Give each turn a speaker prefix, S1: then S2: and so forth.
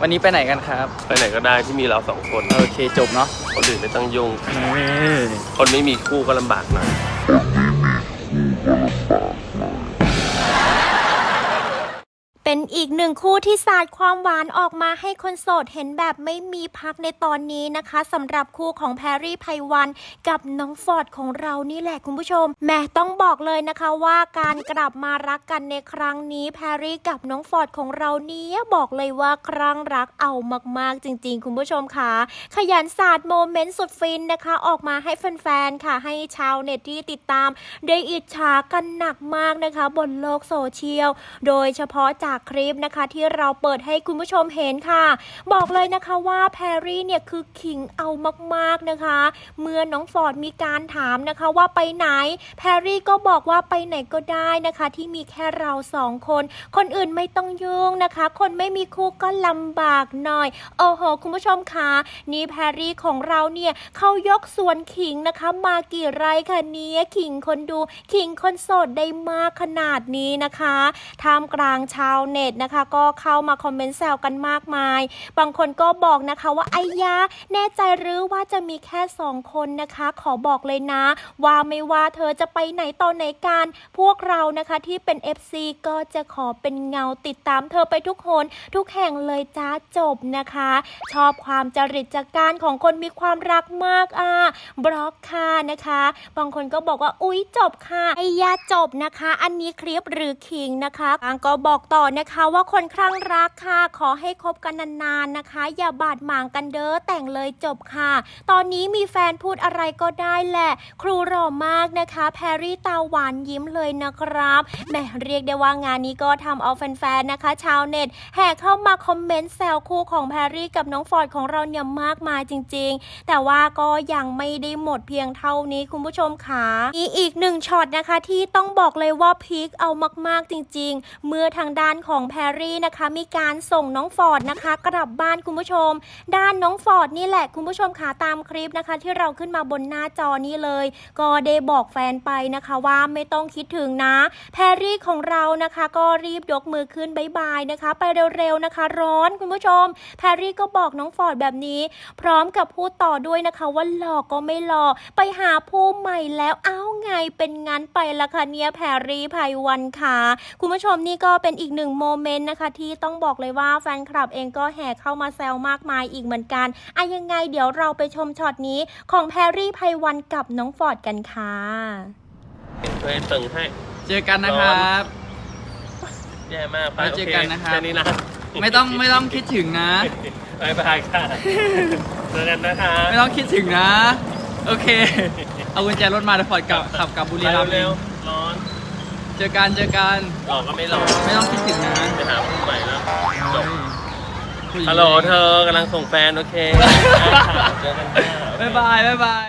S1: วันนี้ไปไหนกันครับ
S2: ไปไหนก็ได้ที่มีเราสองคน
S1: โอเคจบเนาะ
S2: คนอื่นไม่ต้องยุ่ง คนไม่มีคู่ก็ลำบากหน่อย
S3: เป็นอีกหนึ่งคู่ที่สาดความหวานออกมาให้คนโสดเห็นแบบไม่มีพักในตอนนี้นะคะสำหรับคู่ของแพรรี่ไพวันกับน้องฟอร์ดของเรานี่แหละคุณผู้ชมแหม่ต้องบอกเลยนะคะว่าการกลับมารักกันในครั้งนี้แพรรี่กับน้องฟอร์ดของเราเนี้บอกเลยว่าครั้งรักเอามากๆจริง ๆ คุณผู้ชมค่ะขยันสาดโมเมนต์สุดฟินนะคะ ออกมาให้แฟนๆค่ะ ให้ชาวเน็ตที่ติดตาม ได้อิจฉากันหนักมากนะคะ บนโลกโซเชียล โดยเฉพาะจากคลิปนะคะ ที่เราเปิดให้คุณผู้ชมเห็นค่ะ บอกเลยนะคะว่าแพรรี่เนี่ยคือขิงเอามากๆนะคะ เมื่อน้องฟอร์ดมีการถามนะคะว่าไปไหน แพรรี่ก็บอกว่าไปไหนก็ได้นะคะ ที่มีแค่เราสองคน คนอื่นไม่ต้องยุ่งนะคะ คนไม่มีคู่ก็ลำบากหน่อย โอ้โห คุณผู้ชมคะนี่แพรรี่ของเราเนี่ยเขายกสวนขิงนะคะ มากี่ไร่คะเนี้ยขิงคนดูขิงคนโสดได้มากขนาดนี้นะคะท่ามกลางชาวเน็ตนะคะ ก็เข้ามาคอมเมนต์แซวกันมากมาย บางคนก็บอกนะคะว่าไอ้ยาแน่ใจหรือว่าจะมีแค่สองคนนะคะ ขอบอกเลยนะ ว่าไม่ว่าเธอจะไปไหนตอนไหนกันพวกเรานะคะที่เป็น FC ก็จะขอเป็นเงาติดตามเธอไปทุกคนทุกแห่งเลยจ้าจบนะคะ ชอบความจริตจักการของคนมีความรักมากอะบล็อกค่ะนะคะ บางคนก็บอกว่าอุ๊ยจบค่ะไอ้ยาจบนะคะ อันนี้คลิปหรือคิงนะคะบางก็บอกต่อนะคะว่าคนคลั่งรักค่ะ ขอให้คบกันนานๆนะคะ อย่าบาดหมางกันเด้อแต่งเลยจบค่ะ ตอนนี้มีแฟนพูดอะไรก็ได้แหละ ครูหล่อมากนะคะ แพรรี่ตาหวานยิ้มเลยนะครับแหมเรียกได้ว่างานนี้ก็ทำเอาแฟนๆนะคะ ชาวเน็ตแห่เข้ามาคอมเมนต์แซวคู่ของแพรรี่กับน้องฟอร์ดของเราเนี่ยมากมายจริง ๆ แต่ว่าก็ยังไม่ได้หมดเพียงเท่านี้คุณผู้ชมค่ะมีอีกหนึ่งช็อตนะคะที่ต้องบอกเลยว่าพีคเอามากๆจริง ๆ เมื่อทางด้านของแพรรี่นะคะ มีการส่งน้องฟอร์ดนะคะ กลับบ้านคุณผู้ชม ด้านน้องฟอร์ดนี่แหละคุณผู้ชมค่ะตามคลิปนะคะ ที่เราขึ้นมาบนหน้าจอนี้เลย ก็ได้บอกแฟนไปนะคะว่าไม่ต้องคิดถึงนะ แพรรี่ของเรานะคะ ก็รีบยกมือขึ้นบายบายนะคะ ไปเร็วๆนะคะ ร้อนคุณผู้ชม แพรรี่ก็บอกน้องฟอร์ดแบบนี้ พร้อมกับพูดต่อด้วยนะคะ ว่าหลอกก็ไม่หลอกไปหาผู้ใหม่แล้วเอ้าไงเป็นงั้นไปละคะเนี่ยแพรรี่ไพวันค่ะคุณผู้ชมนี่ก็เป็นอีกหนึ่งโมเมนต์นะคะ ที่ต้องบอกเลยว่าแฟนคลับเองก็แห่เข้ามาแซวมากมายอีกเหมือนกันอะยังไงเดี๋ยวเราไปชมช็อตนี้ของแพรรี่ไพวันกับน้องฟอร์ดกันค่ะ
S2: เฮ้ยตึงให้
S1: เจอกันนะครับ
S2: แย่มากไป
S1: ไว้เจอกันนะครับ
S2: แค่นี้นะ
S1: ไม่ต้องไม่ต้องคิดถึงนะ
S2: บายบายค่ะเจอกันนะคะ
S1: ไม่ต้องคิดถึงนะ โอเค เอากุญแจรถมาเดี๋ยวฟอร์ดกลับขับกลับบุรีรัมย์
S2: เร็วๆร้อน
S1: เจอกันเจอกัน
S2: หลอกก็ไม่หลอก
S1: ไม่ต้องคิดถึงนะ
S2: ไปหาผู้ใหม่แล้วจบ
S1: ผู้ญิง
S2: ฮัลโหลเธอกำลังส่งแฟน โอเคได้ค่ะเจอกันค่ะ
S1: บ๊ายบายบ๊ายบาย